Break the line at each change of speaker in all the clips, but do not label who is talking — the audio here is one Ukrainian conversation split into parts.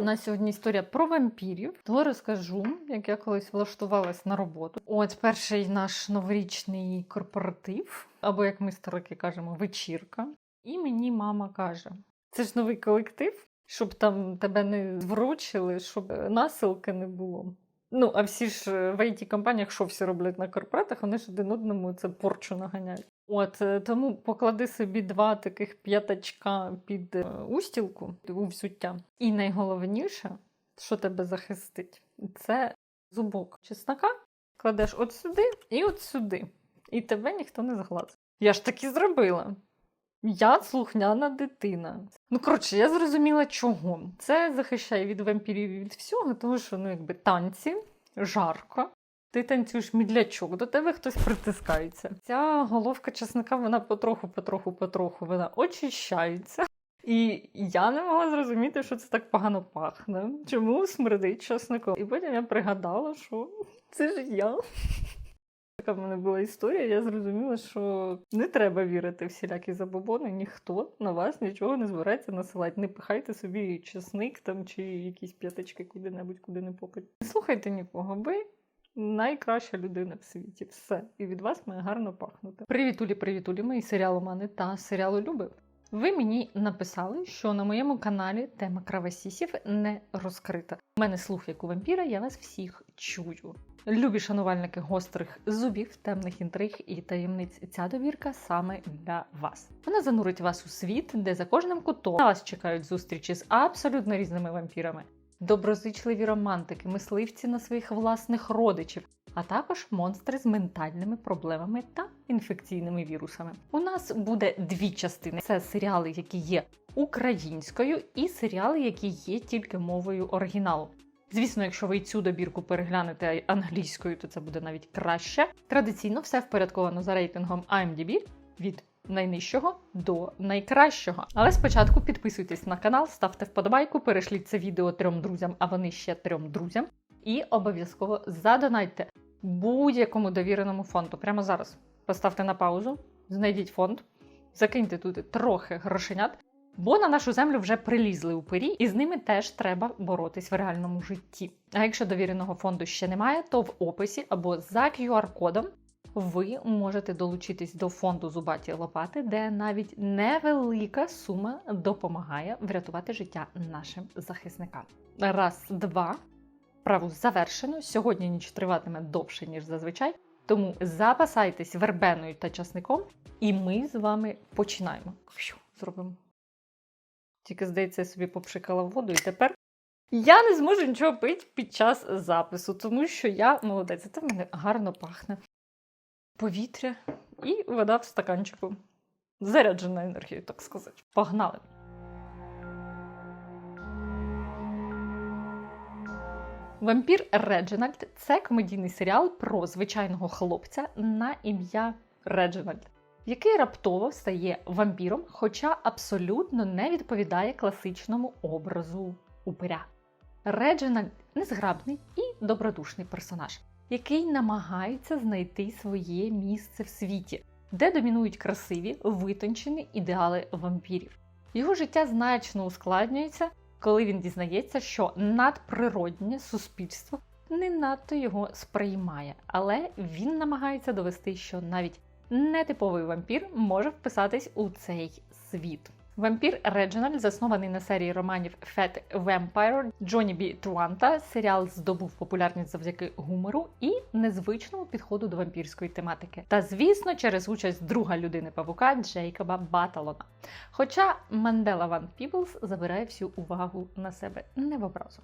У нас сьогодні історія про вампірів. То розкажу, як я колись влаштувалась на роботу. От перший наш новорічний корпоратив, або як ми старики кажемо, вечірка. І мені мама каже: це ж новий колектив, щоб там тебе не звручили, щоб е, насилки не було. Ну, а всі ж е, в it компаніях що всі роблять на корпоратах, вони ж один одному це порчу наганяють. От е, тому поклади собі два таких п'ятачка під е, устілку у взуття. І найголовніше, що тебе захистить, це зубок чеснока. Кладеш от сюди і от сюди. І тебе ніхто не зглазить. Я ж так і зробила. Я слухняна дитина. Ну, коротше, я зрозуміла, чого. Це захищає від вампірів і від всього, тому що ну, якби танці, жарко. Ти танцюєш мідлячок, до тебе хтось притискається. Ця головка чесника, вона потроху, потроху, потроху вона очищається. І я не могла зрозуміти, що це так погано пахне. Чому смердить чесником? І потім я пригадала, що це ж я. Така в мене була історія, я зрозуміла, що не треба вірити в всілякі забобони, ніхто на вас нічого не збирається насилати. Не пихайте собі чесник там чи якісь п'яточки куди-небудь, куди не попить. Не слухайте нікого, ви найкраща людина в світі. Все. І від вас має гарно пахнути. Привітулі, привітулі, мої серіаломани та серіалу Люби. Ви мені написали, що на моєму каналі тема кравосісів не розкрита. У мене слух як у вампіра, я вас всіх чую. Любі шанувальники гострих зубів, темних інтриг і таємниць. Ця довірка саме для вас. Вона занурить вас у світ, де за кожним кутом на вас чекають зустрічі з абсолютно різними вампірами, доброзичливі романтики, мисливці на своїх власних родичів, а також монстри з ментальними проблемами та інфекційними вірусами. У нас буде дві частини: це серіали, які є українською, і серіали, які є тільки мовою оригіналу. Звісно, якщо ви цю добірку переглянете англійською, то це буде навіть краще. Традиційно все впорядковано за рейтингом IMDb від найнижчого до найкращого. Але спочатку підписуйтесь на канал, ставте вподобайку, перешліть це відео трьом друзям, а вони ще трьом друзям. І обов'язково задонайте будь-якому довіреному фонду. Прямо зараз поставте на паузу, знайдіть фонд, закиньте туди трохи грошенят. Бо на нашу землю вже прилізли упирі, і з ними теж треба боротись в реальному житті. А якщо довіреного фонду ще немає, то в описі або за QR-кодом ви можете долучитись до фонду Зубаті Лопати, де навіть невелика сума допомагає врятувати життя нашим захисникам. Раз, два. Праву завершено. Сьогодні ніч триватиме довше, ніж зазвичай. Тому запасайтесь вербеною та часником, і ми з вами починаємо. Зробимо. Тільки, здається, собі попшикала воду, і тепер я не зможу нічого пити під час запису, тому що я молодець, це в мене гарно пахне. Повітря і вода в стаканчику. Заряджена енергією, так сказати. Погнали! Вампір Реджинальд це комедійний серіал про звичайного хлопця на ім'я Реджинальд, який раптово стає вампіром, хоча абсолютно не відповідає класичному образу упиря. Реджинальд незграбний і добродушний персонаж, який намагається знайти своє місце в світі, де домінують красиві, витончені ідеали вампірів. Його життя значно ускладнюється, коли він дізнається, що надприроднє суспільство не надто його сприймає, але він намагається довести, що навіть нетиповий вампір може вписатись у цей світ. Вампір Реджинальд заснований на серії романів Fat Vampire Джоні Бі Туанта. Серіал здобув популярність завдяки гумору і незвичному підходу до вампірської тематики. Та звісно, через участь друга людини павука Джейкоба Баталона. Хоча Мандела Ван Піблс забирає всю увагу на себе не в образу.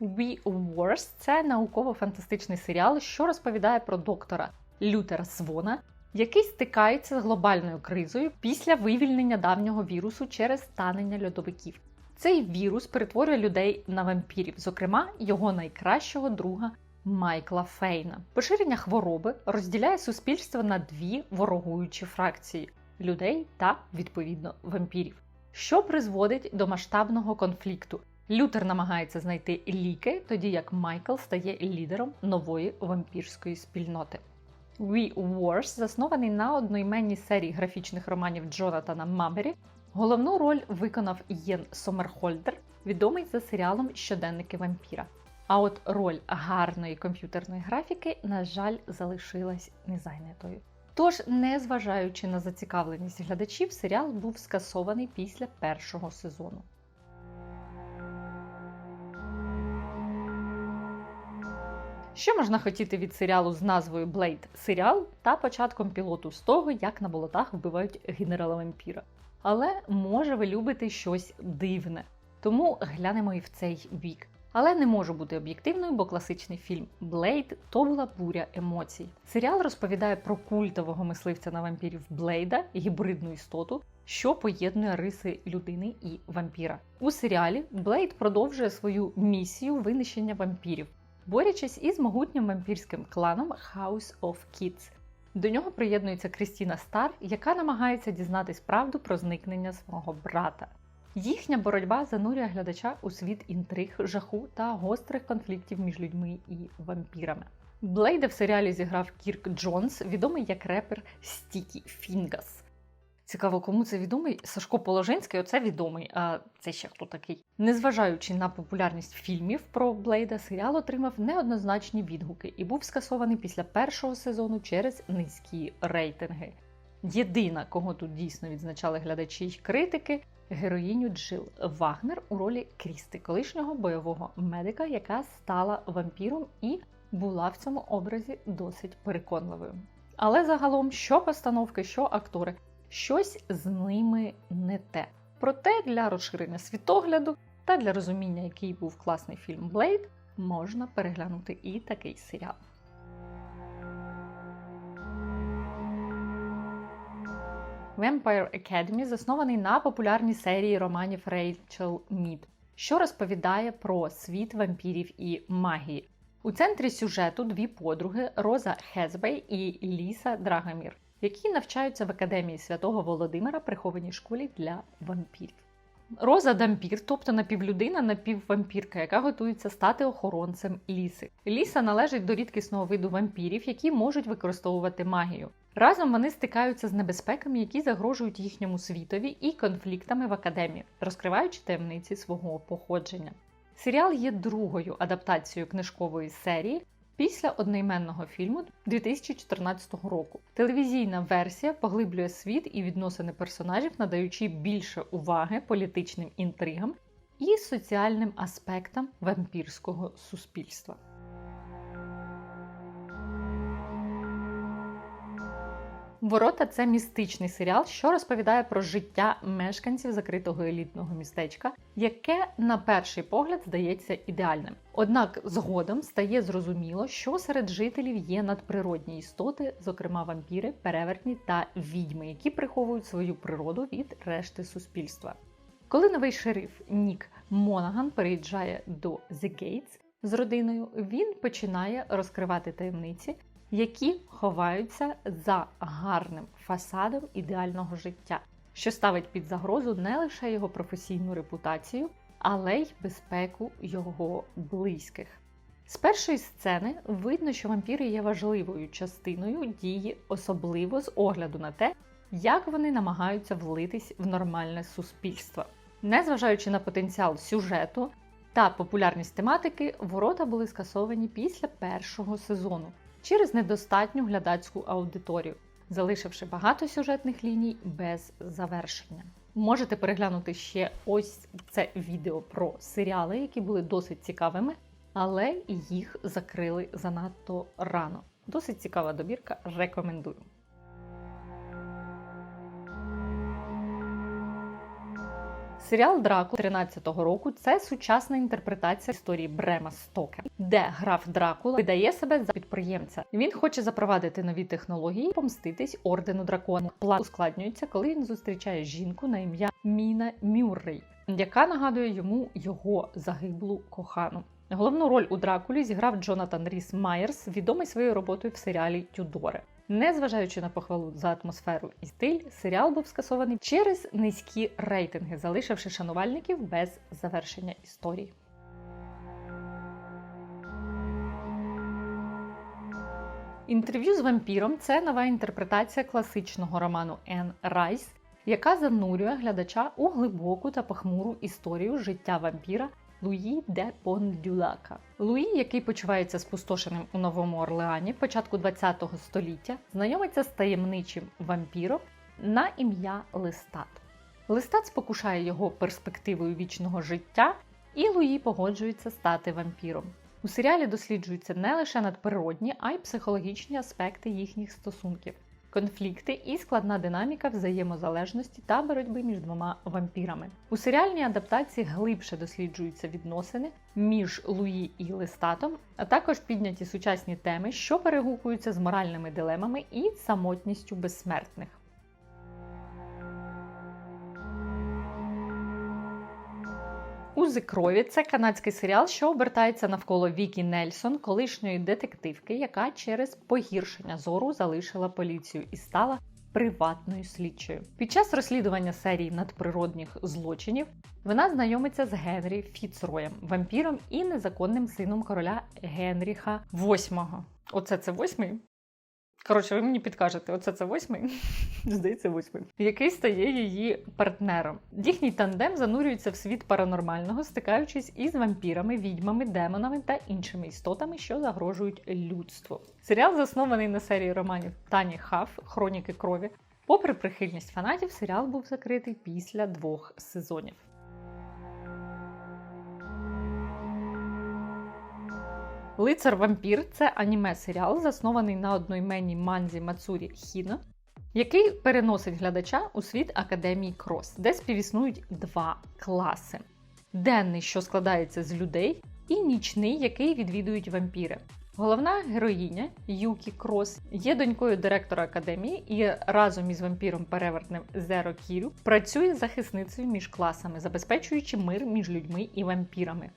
We Wars – це науково-фантастичний серіал, що розповідає про доктора Лютера Свона, який стикається з глобальною кризою після вивільнення давнього вірусу через станення льодовиків. Цей вірус перетворює людей на вампірів, зокрема його найкращого друга Майкла Фейна. Поширення хвороби розділяє суспільство на дві ворогуючі фракції людей та, відповідно, вампірів, що призводить до масштабного конфлікту. Лютер намагається знайти ліки, тоді як Майкл стає лідером нової вампірської спільноти. We Wars, заснований на одноіменній серії графічних романів Джонатана Мабері. Головну роль виконав Єн Сомерхольдер, відомий за серіалом Щоденники вампіра. А от роль гарної комп'ютерної графіки, на жаль, залишилась незайнятою. Тож, незважаючи на зацікавленість глядачів, серіал був скасований після першого сезону. Що можна хотіти від серіалу з назвою Блейд серіал та початком пілоту з того, як на болотах вбивають генерала вампіра. Але може ви любите щось дивне, тому глянемо і в цей бік. Але не можу бути об'єктивною, бо класичний фільм Блейд то була буря емоцій. Серіал розповідає про культового мисливця на вампірів Блейда, гібридну істоту, що поєднує риси людини і вампіра. У серіалі Блейд продовжує свою місію винищення вампірів, борючись із могутнім вампірським кланом House of Kids. До нього приєднується Крістіна Стар, яка намагається дізнатись правду про зникнення свого брата. Їхня боротьба занурює глядача у світ інтриг, жаху та гострих конфліктів між людьми і вампірами. Блейда в серіалі зіграв Кірк Джонс, відомий як репер Стікі Фінгас. Цікаво, кому це відомий? Сашко Положенський, оце відомий. А це ще хто такий? Незважаючи на популярність фільмів про Блейда, серіал отримав неоднозначні відгуки і був скасований після першого сезону через низькі рейтинги. Єдина, кого тут дійсно відзначали глядачі й критики, героїню Джил Вагнер у ролі Крісти, колишнього бойового медика, яка стала вампіром і була в цьому образі досить переконливою. Але загалом, що постановки, що актори, щось з ними не те. Проте для розширення світогляду та для розуміння, який був класний фільм Блейд, можна переглянути і такий серіал. Vampire Academy заснований на популярній серії романів Рейчел Мід, що розповідає про світ вампірів і магії. У центрі сюжету дві подруги Роза Хезбей і Ліса Драгомір, які навчаються в академії святого Володимира прихованій школі для вампірів. Роза Дампір, тобто напівлюдина, напіввампірка, яка готується стати охоронцем ліси. Ліса належить до рідкісного виду вампірів, які можуть використовувати магію. Разом вони стикаються з небезпеками, які загрожують їхньому світові, і конфліктами в академії, розкриваючи таємниці свого походження. Серіал є другою адаптацією книжкової серії після одноіменного фільму 2014 року. Телевізійна версія поглиблює світ і відносини персонажів, надаючи більше уваги політичним інтригам і соціальним аспектам вампірського суспільства. Ворота це містичний серіал, що розповідає про життя мешканців закритого елітного містечка, яке на перший погляд здається ідеальним. Однак згодом стає зрозуміло, що серед жителів є надприродні істоти, зокрема вампіри, перевертні та відьми, які приховують свою природу від решти суспільства. Коли новий шериф Нік Монаган переїжджає до The Gates з родиною, він починає розкривати таємниці які ховаються за гарним фасадом ідеального життя, що ставить під загрозу не лише його професійну репутацію, але й безпеку його близьких. З першої сцени видно, що вампіри є важливою частиною дії, особливо з огляду на те, як вони намагаються влитись в нормальне суспільство. Незважаючи на потенціал сюжету та популярність тематики, ворота були скасовані після першого сезону, через недостатню глядацьку аудиторію, залишивши багато сюжетних ліній без завершення. Можете переглянути ще ось це відео про серіали, які були досить цікавими, але їх закрили занадто рано. Досить цікава добірка, рекомендую. Серіал Драку 13-го року це сучасна інтерпретація історії Брема Стокера, де граф Дракула видає себе за підприємця. Він хоче запровадити нові технології, помститись ордену дракона. План ускладнюється, коли він зустрічає жінку на ім'я Міна Мюррей, яка нагадує йому його загиблу кохану. Головну роль у Дракулі зіграв Джонатан Ріс Майерс, відомий своєю роботою в серіалі Тюдори. Незважаючи на похвалу за атмосферу і стиль, серіал був скасований через низькі рейтинги, залишивши шанувальників без завершення історії. Інтерв'ю з вампіром це нова інтерпретація класичного роману Ен Райс, яка занурює глядача у глибоку та похмуру історію життя вампіра Луї де Пондюлака. Луї, який почувається спустошеним у Новому Орлеані початку ХХ століття, знайомиться з таємничим вампіром на ім'я Листат. Листат спокушає його перспективою вічного життя, і Луї погоджується стати вампіром. У серіалі досліджуються не лише надприродні, а й психологічні аспекти їхніх стосунків, конфлікти і складна динаміка взаємозалежності та боротьби між двома вампірами. У серіальній адаптації глибше досліджуються відносини між Луї і Листатом, а також підняті сучасні теми, що перегукуються з моральними дилемами і самотністю безсмертних. Узи крові це канадський серіал, що обертається навколо Вікі Нельсон, колишньої детективки, яка через погіршення зору залишила поліцію і стала приватною слідчою. Під час розслідування серії надприродних злочинів вона знайомиться з Генрі Фіцроєм, вампіром і незаконним сином короля Генріха VIII. Оце це восьмий. Коротше, ви мені підкажете, оце це восьмий, здається, восьмий, який стає її партнером. Їхній тандем занурюється в світ паранормального, стикаючись із вампірами, відьмами, демонами та іншими істотами, що загрожують людству. Серіал заснований на серії романів Тані Хаф, Хроніки крові. Попри прихильність фанатів, серіал був закритий після двох сезонів. Лицар Вампір це аніме-серіал, заснований на одноіменній манзі Мацурі Хіно, який переносить глядача у світ Академії Крос, де співіснують два класи: денний, що складається з людей, і нічний, який відвідують вампіри. Головна героїня Юкі Крос є донькою директора академії і разом із вампіром перевертним Зеро Кірю працює захисницею між класами, забезпечуючи мир між людьми і вампірами.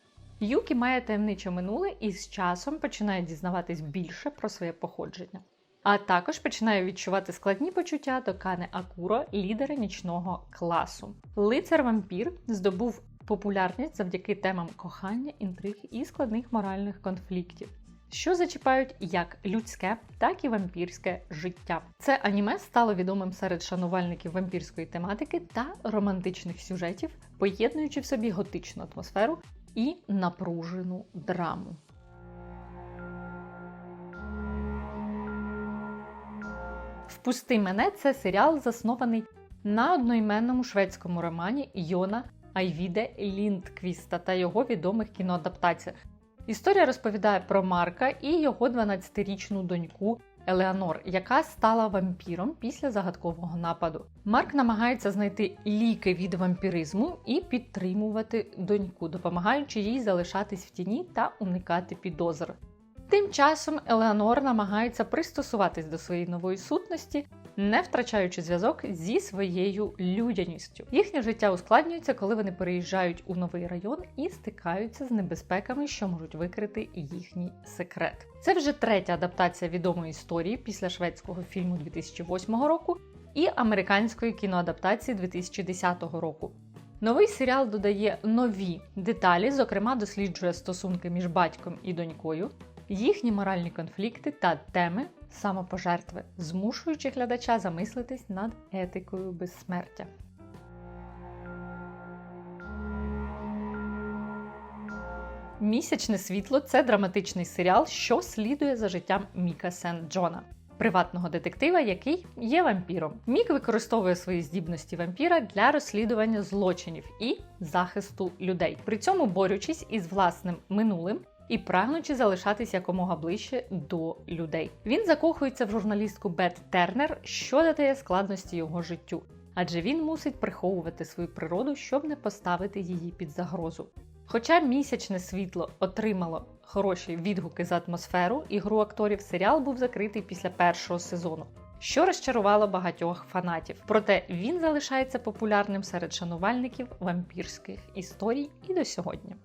Юкі має таємниче минуле і з часом починає дізнаватись більше про своє походження. А також починає відчувати складні почуття до Кане Акуро, лідера нічного класу. Лицар вампір здобув популярність завдяки темам кохання, інтриг і складних моральних конфліктів, що зачіпають як людське, так і вампірське життя. Це аніме стало відомим серед шанувальників вампірської тематики та романтичних сюжетів, поєднуючи в собі готичну атмосферу і напружену драму. Впусти мене це серіал, заснований на одноіменному шведському романі Йона Айвіде Ліндквіста та його відомих кіноадаптаціях. Історія розповідає про Марка і його 12-річну доньку Елеонор, яка стала вампіром після загадкового нападу. Марк намагається знайти ліки від вампіризму і підтримувати доньку, допомагаючи їй залишатись в тіні та уникати підозр. Тим часом Елеонор намагається пристосуватись до своєї нової сутності, не втрачаючи зв'язок зі своєю людяністю. Їхнє життя ускладнюється, коли вони переїжджають у новий район і стикаються з небезпеками, що можуть викрити їхній секрет. Це вже третя адаптація відомої історії після шведського фільму 2008 року і американської кіноадаптації 2010 року. Новий серіал додає нові деталі, зокрема, досліджує стосунки між батьком і донькою, їхні моральні конфлікти та теми самопожертви, змушуючи глядача замислитись над етикою безсмертя. Місячне світло це драматичний серіал, що слідує за життям Міка Сент Джона, приватного детектива, який є вампіром. Мік використовує свої здібності вампіра для розслідування злочинів і захисту людей, при цьому борючись із власним минулим і прагнучи залишатись якомога ближче до людей. Він закохується в журналістку Бет Тернер, що додає складності його життю, адже він мусить приховувати свою природу, щоб не поставити її під загрозу. Хоча місячне світло отримало хороші відгуки за атмосферу, ігру акторів серіал був закритий після першого сезону, що розчарувало багатьох фанатів. Проте він залишається популярним серед шанувальників вампірських історій і до сьогодні.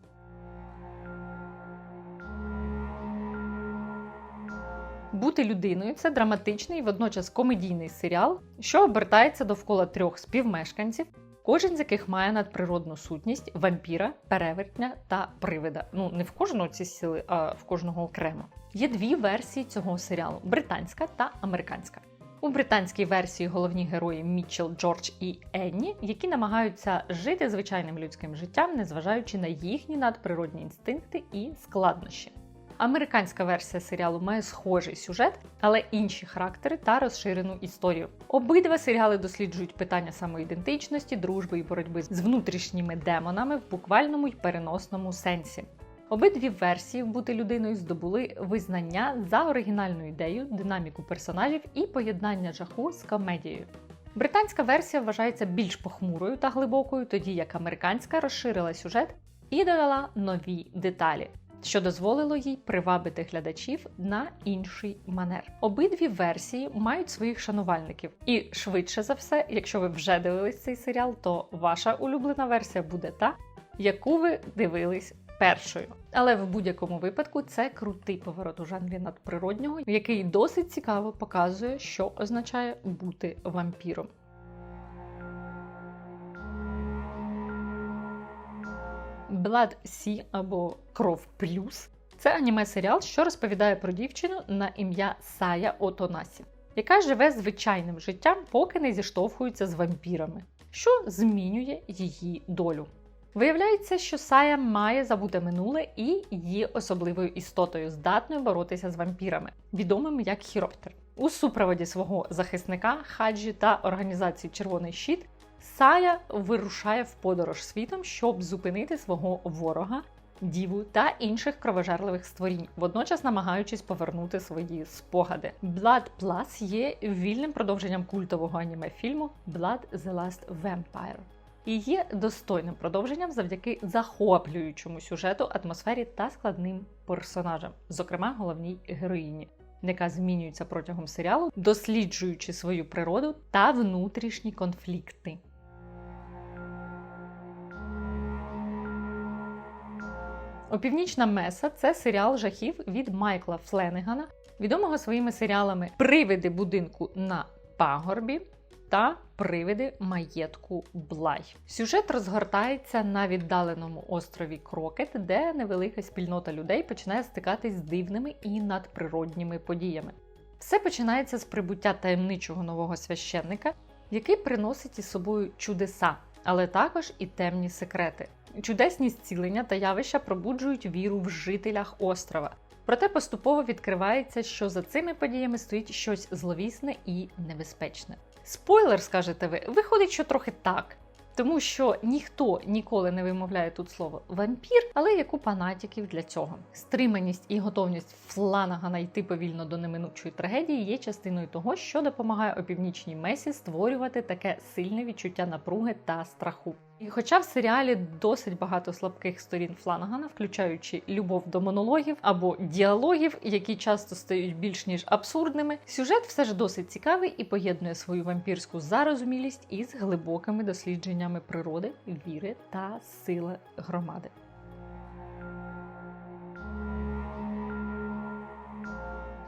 Бути людиною це драматичний і водночас комедійний серіал, що обертається довкола трьох співмешканців, кожен з яких має надприродну сутність вампіра, перевертня та привида. Ну не в кожного ці сили, а в кожного окремо. Є дві версії цього серіалу: британська та американська. У британській версії головні герої Мітчел, Джордж і Енні, які намагаються жити звичайним людським життям, незважаючи на їхні надприродні інстинкти і складнощі. Американська версія серіалу має схожий сюжет, але інші характери та розширену історію. Обидва серіали досліджують питання самоідентичності, дружби і боротьби з внутрішніми демонами в буквальному й переносному сенсі. Обидві версії бути людиною здобули визнання за оригінальну ідею, динаміку персонажів і поєднання жаху з комедією. Британська версія вважається більш похмурою та глибокою, тоді як американська розширила сюжет і додала нові деталі, що дозволило їй привабити глядачів на інший манер. Обидві версії мають своїх шанувальників, і швидше за все, якщо ви вже дивились цей серіал, то ваша улюблена версія буде та, яку ви дивились першою. Але в будь-якому випадку це крутий поворот у жанрі надприроднього, який досить цікаво показує, що означає бути вампіром. Blood Sea або Кров Плюс це аніме-серіал, що розповідає про дівчину на ім'я Сая Отонасі, яка живе звичайним життям, поки не зіштовхується з вампірами, що змінює її долю. Виявляється, що Сая має забуте минуле і є особливою істотою, здатною боротися з вампірами, відомим як хіроптер. У супроводі свого захисника Хаджі та організації Червоний щит Сая вирушає в подорож світом, щоб зупинити свого ворога, діву та інших кровожерливих створінь, водночас намагаючись повернути свої спогади. Blood Plus є вільним продовженням культового аніме фільму Blood the Last Vampire і є достойним продовженням завдяки захоплюючому сюжету, атмосфері та складним персонажам, зокрема головній героїні, яка змінюється протягом серіалу, досліджуючи свою природу та внутрішні конфлікти. Опівнічна Меса це серіал жахів від Майкла Фленегана, відомого своїми серіалами Привиди будинку на пагорбі та привиди маєтку Блай. Сюжет розгортається на віддаленому острові Крокет, де невелика спільнота людей починає стикатись з дивними і надприродніми подіями. Все починається з прибуття таємничого нового священника, який приносить із собою чудеса, але також і темні секрети. Чудесні зцілення та явища пробуджують віру в жителях острова. Проте поступово відкривається, що за цими подіями стоїть щось зловісне і небезпечне. Спойлер, скажете ви, виходить, що трохи так. Тому що ніхто ніколи не вимовляє тут слово вампір, але є купа натяків для цього. Стриманість і готовність Фланагана йти повільно до неминучої трагедії є частиною того, що допомагає опівнічній месі створювати таке сильне відчуття напруги та страху. І хоча в серіалі досить багато слабких сторін Фланагана, включаючи любов до монологів або діалогів, які часто стають більш ніж абсурдними, сюжет все ж досить цікавий і поєднує свою вампірську зарозумілість із глибокими дослідженнями природи, віри та сили громади.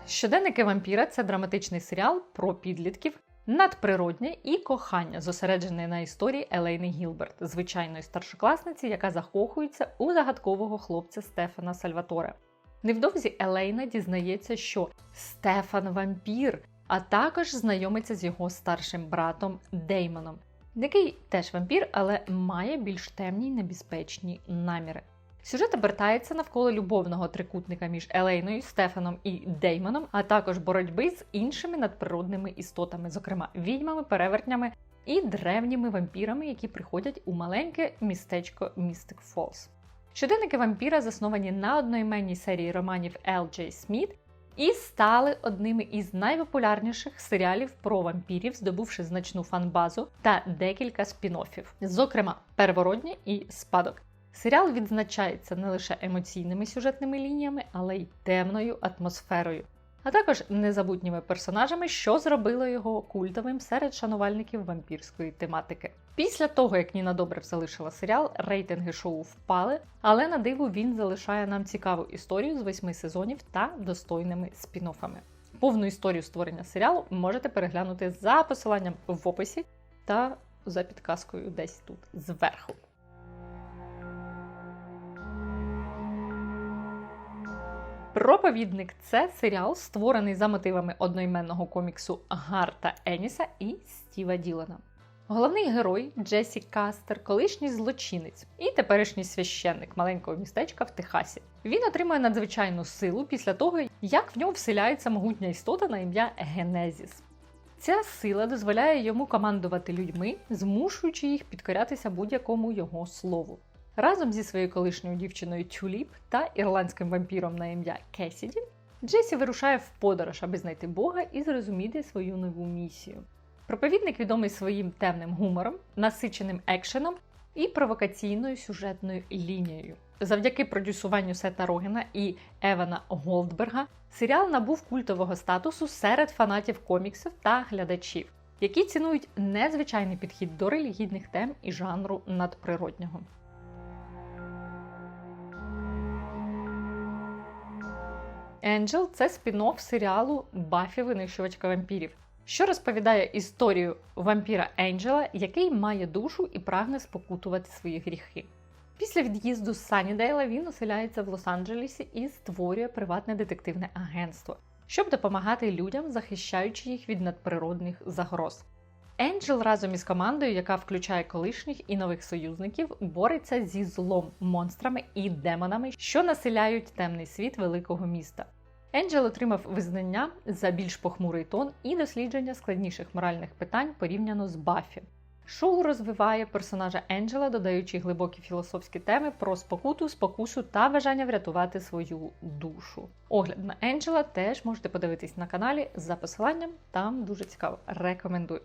Щоденники вампіра це драматичний серіал про підлітків, надприроднє і кохання, зосереджене на історії Елейни Гілберт, звичайної старшокласниці, яка закохується у загадкового хлопця Стефана Сальваторе. Невдовзі Елейна дізнається, що Стефан вампір, а також знайомиться з його старшим братом Деймоном, який теж вампір, але має більш темні й небезпечні наміри. Сюжет обертається навколо любовного трикутника між Елейною, Стефаном і Деймоном, а також боротьби з іншими надприродними істотами, зокрема відьмами, перевертнями і древніми вампірами, які приходять у маленьке містечко Містик Фолс. Щоденники вампіра засновані на одноіменній серії романів Л. Джей Сміт і стали одними із найпопулярніших серіалів про вампірів, здобувши значну фанбазу та декілька спін-оффів, зокрема первородні і спадок. Серіал відзначається не лише емоційними сюжетними лініями, але й темною атмосферою, а також незабутніми персонажами, що зробило його культовим серед шанувальників вампірської тематики. Після того, як Ніна Добрев залишила серіал, рейтинги шоу впали, але на диву він залишає нам цікаву історію з восьми сезонів та достойними спін-оффами. Повну історію створення серіалу можете переглянути за посиланням в описі та за підказкою десь тут зверху. Проповідник це серіал, створений за мотивами одноіменного коміксу Гарта Еніса і Стіва Ділана. Головний герой Джесі Кастер, колишній злочинець і теперішній священник маленького містечка в Техасі. Він отримує надзвичайну силу після того, як в нього вселяється могутня істота на ім'я Генезіс. Ця сила дозволяє йому командувати людьми, змушуючи їх підкорятися будь-якому його слову. Разом зі своєю колишньою дівчиною Тюліп та ірландським вампіром на ім'я Кесіді, Джесі вирушає в подорож, аби знайти Бога і зрозуміти свою нову місію. Проповідник відомий своїм темним гумором, насиченим екшеном і провокаційною сюжетною лінією. Завдяки продюсуванню Сета Рогена і Евана Голдберга серіал набув культового статусу серед фанатів коміксів та глядачів, які цінують незвичайний підхід до релігійних тем і жанру надприроднього. Енджел це спін-офф серіалу Баффі винищувачка вампірів, що розповідає історію вампіра Енджела, який має душу і прагне спокутувати свої гріхи. Після від'їзду з Саннідейла він оселяється в Лос-Анджелесі і створює приватне детективне агентство, щоб допомагати людям, захищаючи їх від надприродних загроз. Енджел разом із командою, яка включає колишніх і нових союзників, бореться зі злом, монстрами і демонами, що населяють темний світ великого міста. Енджел отримав визнання за більш похмурий тон і дослідження складніших моральних питань порівняно з Баффі. Шоу розвиває персонажа Енджела, додаючи глибокі філософські теми про спокуту, спокусу та бажання врятувати свою душу. Огляд на Енджела теж можете подивитись на каналі за посиланням, там дуже цікаво. Рекомендую.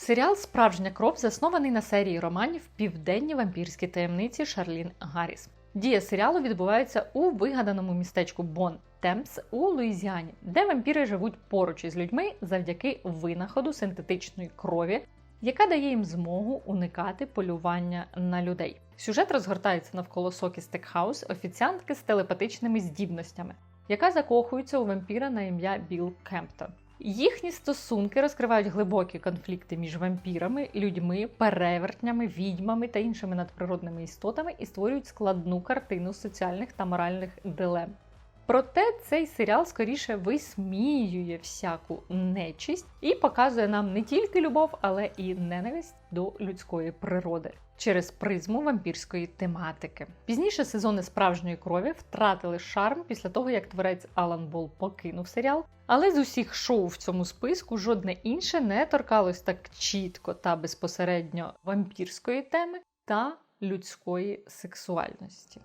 Серіал Справжня кров заснований на серії романів Південні вампірські таємниці Шарлін Гарріс. Дія серіалу відбувається у вигаданому містечку Бон Темпс у Луїзіані, де вампіри живуть поруч із людьми завдяки винаходу синтетичної крові, яка дає їм змогу уникати полювання на людей. Сюжет розгортається навколо Сокі Стекхаус, офіціантки з телепатичними здібностями, яка закохується у вампіра на ім'я Білл Кемптон. Їхні стосунки розкривають глибокі конфлікти між вампірами, людьми, перевертнями, відьмами та іншими надприродними істотами і створюють складну картину соціальних та моральних дилем. Проте цей серіал скоріше висміює всяку нечисть і показує нам не тільки любов, але і ненависть до людської природи через призму вампірської тематики. Пізніше сезони справжньої крові втратили шарм після того, як творець Алан Бол покинув серіал. Але з усіх шоу в цьому списку жодне інше не торкалось так чітко та безпосередньо вампірської теми та людської сексуальності.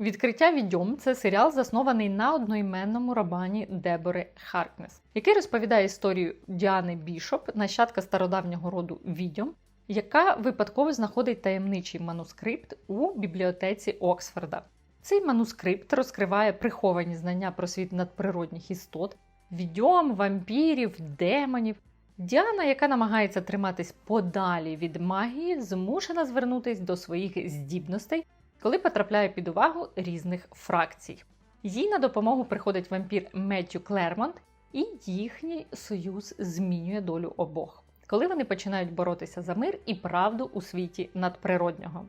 Відкриття відьом це серіал, заснований на одноіменному романі Дебори Харкнес, який розповідає історію Діани Бішоп, нащадка стародавнього роду відьом, яка випадково знаходить таємничий манускрипт у бібліотеці Оксфорда. Цей манускрипт розкриває приховані знання про світ надприродних істот, відьом, вампірів, демонів. Діана, яка намагається триматись подалі від магії, змушена звернутись до своїх здібностей коли потрапляє під увагу різних фракцій. Їй на допомогу приходить вампір Меттю Клермонт, і їхній союз змінює долю обох, коли вони починають боротися за мир і правду у світі надприроднього.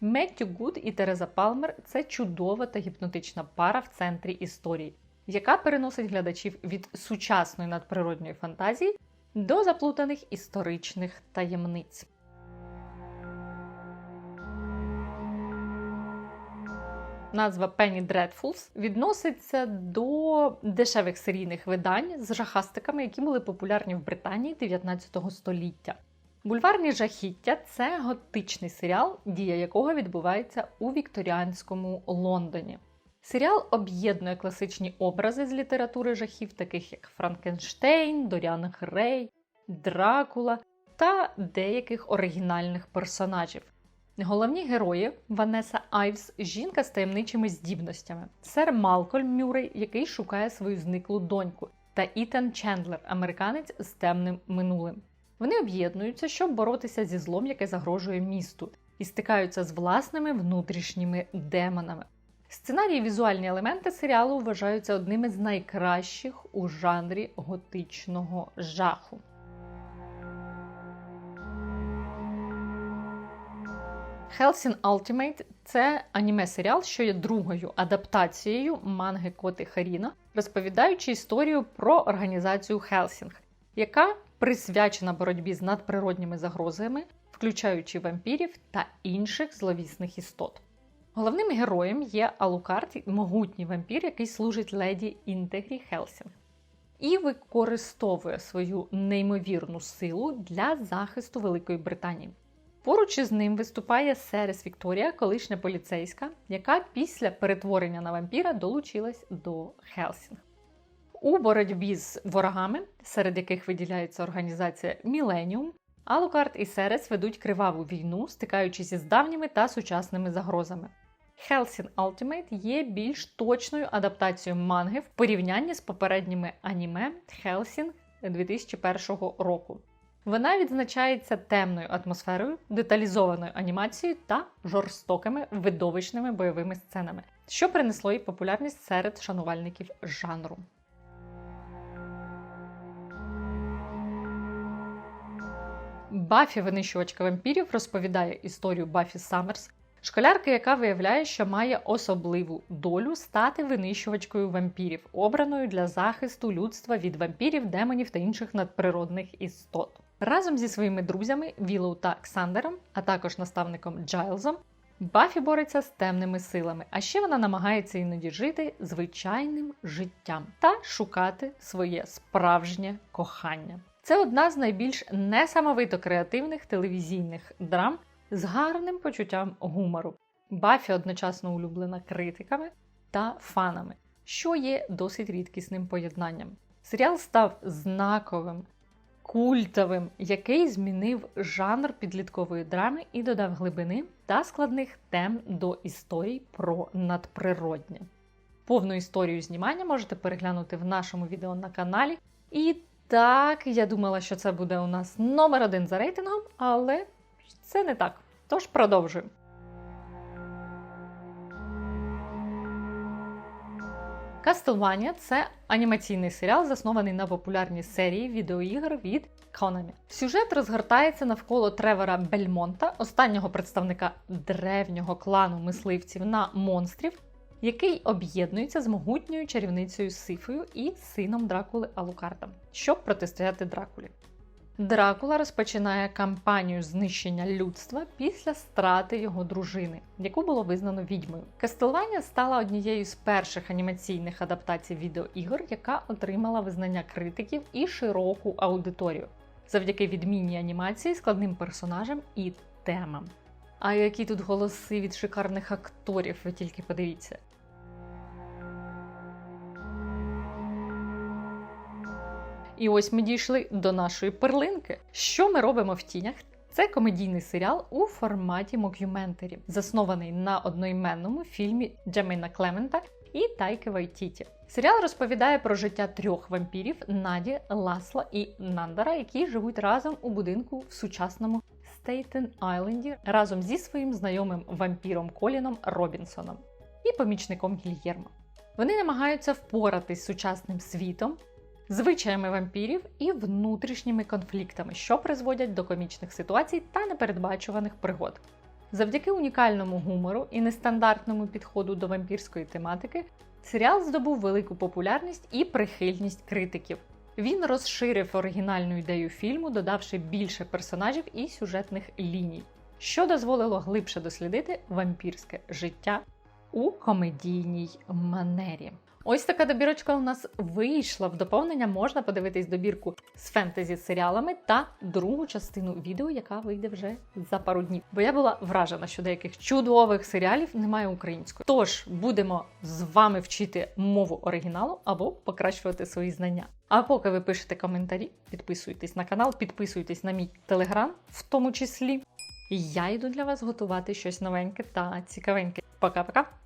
Меттю Гуд і Тереза Палмер це чудова та гіпнотична пара в центрі історії, яка переносить глядачів від сучасної надприродньої фантазії до заплутаних історичних таємниць. Назва Penny Dreadfuls відноситься до дешевих серійних видань з жахастиками, які були популярні в Британії 19 століття. Бульварні жахіття це готичний серіал, дія якого відбувається у вікторіанському Лондоні. Серіал об'єднує класичні образи з літератури жахів, таких як Франкенштейн, Доріан Грей, Дракула та деяких оригінальних персонажів. Головні герої Ванеса Айвс жінка з таємничими здібностями, сер Малкольм Мюррей, який шукає свою зниклу доньку, та Ітан Чендлер, американець з темним минулим. Вони об'єднуються, щоб боротися зі злом, яке загрожує місту, і стикаються з власними внутрішніми демонами. Сценарії і візуальні елементи серіалу вважаються одними з найкращих у жанрі готичного жаху. Hellsing Ultimate – це аніме-серіал, що є другою адаптацією манги Коти Харіна, розповідаючи історію про організацію Хелсінг, яка присвячена боротьбі з надприродніми загрозами, включаючи вампірів та інших зловісних істот. Головним героєм є Алукард, могутній вампір, який служить леді Інтегрі Хелсінг, і використовує свою неймовірну силу для захисту Великої Британії. Поруч із ним виступає Серес Вікторія, колишня поліцейська, яка після перетворення на вампіра долучилась до Хелсінг. У боротьбі з ворогами, серед яких виділяється організація Міленіум, Алукард і Серес ведуть криваву війну, стикаючись із давніми та сучасними загрозами. Hellsing Ultimate є більш точною адаптацією манги в порівнянні з попередніми аніме Hellsing 2001 року. Вона відзначається темною атмосферою, деталізованою анімацією та жорстокими видовищними бойовими сценами, що принесло їй популярність серед шанувальників жанру. Бафі винищувачка вампірів розповідає історію Бафі Саммерс, школярки, яка виявляє, що має особливу долю стати винищувачкою вампірів, обраною для захисту людства від вампірів, демонів та інших надприродних істот. Разом зі своїми друзями Вілоу та Ксандером, а також наставником Джайлзом, Бафі бореться з темними силами, а ще вона намагається іноді жити звичайним життям та шукати своє справжнє кохання. Це одна з найбільш несамовито креативних телевізійних драм з гарним почуттям гумору. Бафі одночасно улюблена критиками та фанами, що є досить рідкісним поєднанням. Серіал став знаковим, культовим, який змінив жанр підліткової драми і додав глибини та складних тем до історій про надприроднє. Повну історію знімання можете переглянути в нашому відео на каналі. І так, я думала, що це буде у нас номер один за рейтингом, але це не так. Тож продовжуємо. Castlevania – це анімаційний серіал, заснований на популярній серії відеоігр від Konami. Сюжет розгортається навколо Тревора Бельмонта, останнього представника древнього клану мисливців на монстрів, який об'єднується з могутньою чарівницею Сифою і сином Дракули Алукардом, щоб протистояти Дракулі. Дракула розпочинає кампанію знищення людства після страти його дружини, яку було визнано відьмою. Кастелванія стала однією з перших анімаційних адаптацій відеоігор, яка отримала визнання критиків і широку аудиторію завдяки відмінній анімації, складним персонажам і темам. А які тут голоси від шикарних акторів, ви тільки подивіться. І ось ми дійшли до нашої перлинки. Що ми робимо в тінях? Це комедійний серіал у форматі мокюментарі, заснований на одноіменному фільмі Джаміна Клемента і Тайки Вайтіті. Серіал розповідає про життя трьох вампірів Наді, Ласла і Нандара, які живуть разом у будинку в сучасному Стейтен Айленді разом зі своїм знайомим вампіром Коліном Робінсоном і помічником Гільєрмо. Вони намагаються впоратись з сучасним світом, звичаями вампірів і внутрішніми конфліктами, що призводять до комічних ситуацій та непередбачуваних пригод. Завдяки унікальному гумору і нестандартному підходу до вампірської тематики, серіал здобув велику популярність і прихильність критиків. Він розширив оригінальну ідею фільму, додавши більше персонажів і сюжетних ліній, що дозволило глибше дослідити вампірське життя у комедійній манері. Ось така добірочка у нас вийшла. В доповнення можна подивитись добірку з фентезі серіалами та другу частину відео, яка вийде вже за пару днів. Бо я була вражена, що деяких чудових серіалів немає української. Тож будемо з вами вчити мову оригіналу або покращувати свої знання. А поки ви пишете коментарі, підписуйтесь на канал, підписуйтесь на мій телеграм, в тому числі. Я йду для вас готувати щось новеньке та цікавеньке. Пока-пока!